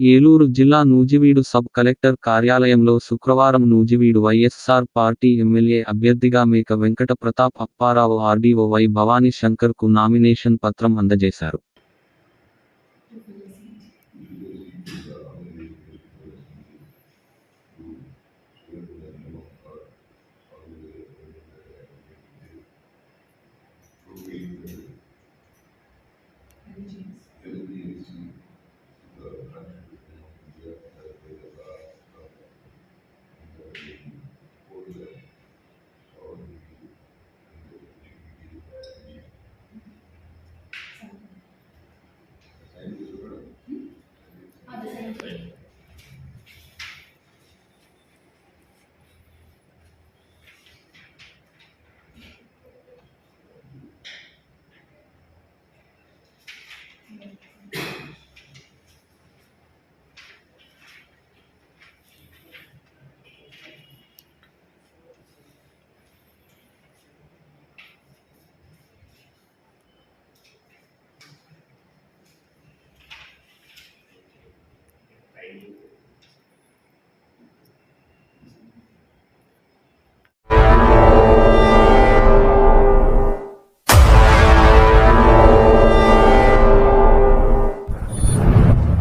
ఏలూరు జిల్లా Nuzvid sub collector కార్యాలయంలో శుక్రవారం నూజివీడు వైఎస్ఆర్ పార్టీ ఎమ్మెల్యే అభ్యర్థిగా మేక వెంకట ప్రతాప్ అప్పారావు ఆర్డీఓ వై భవానీ శంకర్కు నామినేషన్ పత్రం అందజేశారు.